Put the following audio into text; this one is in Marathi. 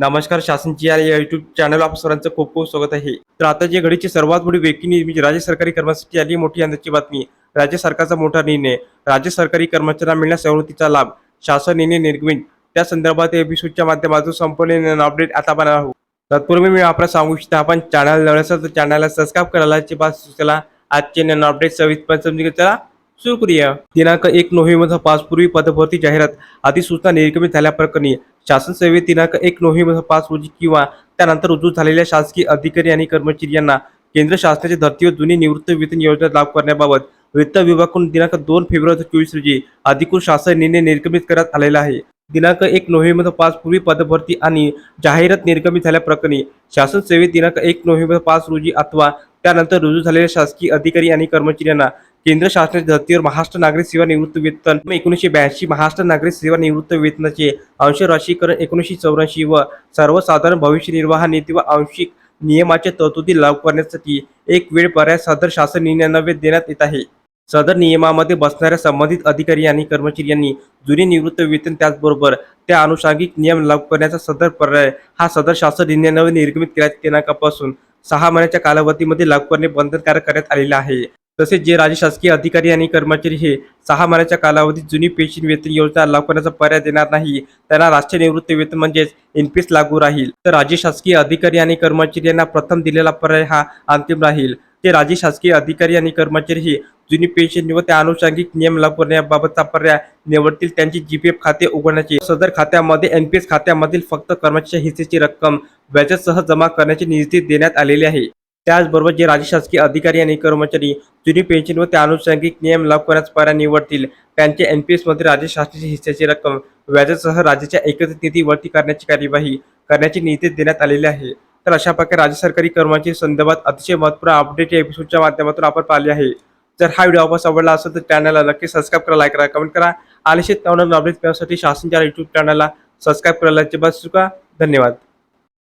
नमस्कार शासनची या युट्यूब चॅनल आप सर्वांचं खूप खूप स्वागत आहे. तर आता जे घडीची सर्वात मोठी व्यक्ती न्यूज म्हणजे राज्य सरकारी कर्मचारी आली मोठी आनंदाची बातमी. राज्य सरकारचा मोठा निर्णय. राज्य सरकारी कर्मचाऱ्यांना मिळण्यास सवलतीचा लाभ. शासन निर्णय निर्गमित त्या संदर्भात एपिसोडच्या माध्यमातून संपूर्ण अपडेट आता आपण आहोत. तत्पूर्वी मी आपल्याला सांगू इच्छितो आपण चॅनल नवीन तर चॅनलला सबस्क्राईब करायला बात सुचला आजचे नवीन अपडेट सविस्तर समजून चला. सुरू करूया. दिनांक एक नोव्हेंबर पाच पूर्वी पदभरती जाहिरात अधिसूचना निर्गमित झाल्याप्रकरणी शासन सेवेत दिनांक एक नोव्हेंबर पाच रोजी किंवा त्यानंतर रुजू झालेल्या शासकीय अधिकारी आणि कर्मचारी यांना केंद्र शासनाच्या धर्तीवर जुनी निवृत्त वेतन योजना लागू करण्याबाबत वित्त विभागाकडून दिनांक दोन फेब्रुवारी चोवीस रोजी अधिकृत शासन निर्णय निर्गमित करण्यात आलेला आहे. दिनांक एक नोव्हेंबर पाच पूर्वी पदभरती आणि जाहिरात निर्गमित झाल्याप्रकरणी शासन सेवेत दिनांक एक नोव्हेंबर पाच रोजी अथवा त्यानंतर रुजू झालेल्या शासकीय अधिकारी आणि कर्मचाऱ्यांना केंद्र शासनाच्या धर्तीवर महाराष्ट्र नागरिक सेवा निवृत्त वेतन एकोणीसशे ब्याऐंशी महाराष्ट्र नागरिक सेवा निवृत्त वेतनाचे अंश राशीकरण एकोणीसशे चौऱ्याऐंशी व सर्वसाधारण भविष्य निर्वाह नीती व आंशिक नियमाच्या तरतुदी लागू करण्यासाठी एक वेळ पर्याय सदर शासन निर्णयान्वये देण्यात येत आहे सदर नियमामध्ये बसणाऱ्या संबंधित अधिकारी आणि कर्मचारी यांनी जुने निवृत्त वेतन त्याचबरोबर त्या अनुषंगिक नियम लागू करण्याचा सदर पर्याय हा सदर शासन निर्णयान्वये निर्गमित केल्या दिनांकापासून सहा महिन्याच्या कालावधीमध्ये लागू करणे बंधनकारक करण्यात आलेले आहे तसेच जे राज्य शासकीय अधिकारी आणि कर्मचारी हे सहा महिन्याच्या कालावधीत जुनी पेन्शन वेतन योजना लागू करण्याचा पर्याय देणार नाही त्यांना राष्ट्रीय निवृत्ती वेतन म्हणजेच एनपीएस लागू राहील. तर राज्य शासकीय अधिकारी आणि कर्मचारी यांना प्रथम दिलेला पर्याय हा अंतिम राहील. ते राज्य शासकीय अधिकारी आणि कर्मचारी हे जुनी पेन्शन व त्या अनुषंगिक नियम लागू करण्याबाबतचा पर्याय निवडतील. त्यांची जीपीएफ खाते उघडण्याचे सदर खात्यामध्ये एनपीएस खात्यामधील फक्त कर्मचाऱ्याच्या हिस्सेची रक्कम व्याजासह जमा करण्याचे निर्देश देण्यात आलेले आहे. त्याचबरोबर जे राज्य शासकीय अधिकारी आणि कर्मचारी जुनी पेन्शन व त्या अनुषंगिक नियम लागू करण्याचा पर्याय निवडतील त्यांचे एन पी एसमध्ये राज्य शासनाची हिस्साची रक्कम व्याजासह राज्याच्या एकत्रित निधीवरती करण्याची कार्यवाही करण्याचे निर्देश देण्यात आलेले आहे. तर अशा प्रकारे राज्य सरकारी कर्मचारी संदर्भात अतिशय महत्त्वपूर्ण अपडेट या एपिसोडच्या माध्यमातून आपण पाहिले आहे. जर हा व्हिडिओ आपण आवडला असेल तर चॅनलला नक्की सबस्क्राईब करा लाईक करा कमेंट करा आणि शेत अपडेट मिळवण्यासाठी शासनच्या युट्यूब चॅनलला सबस्क्राईब करायला अजिबात चुका धन्यवाद.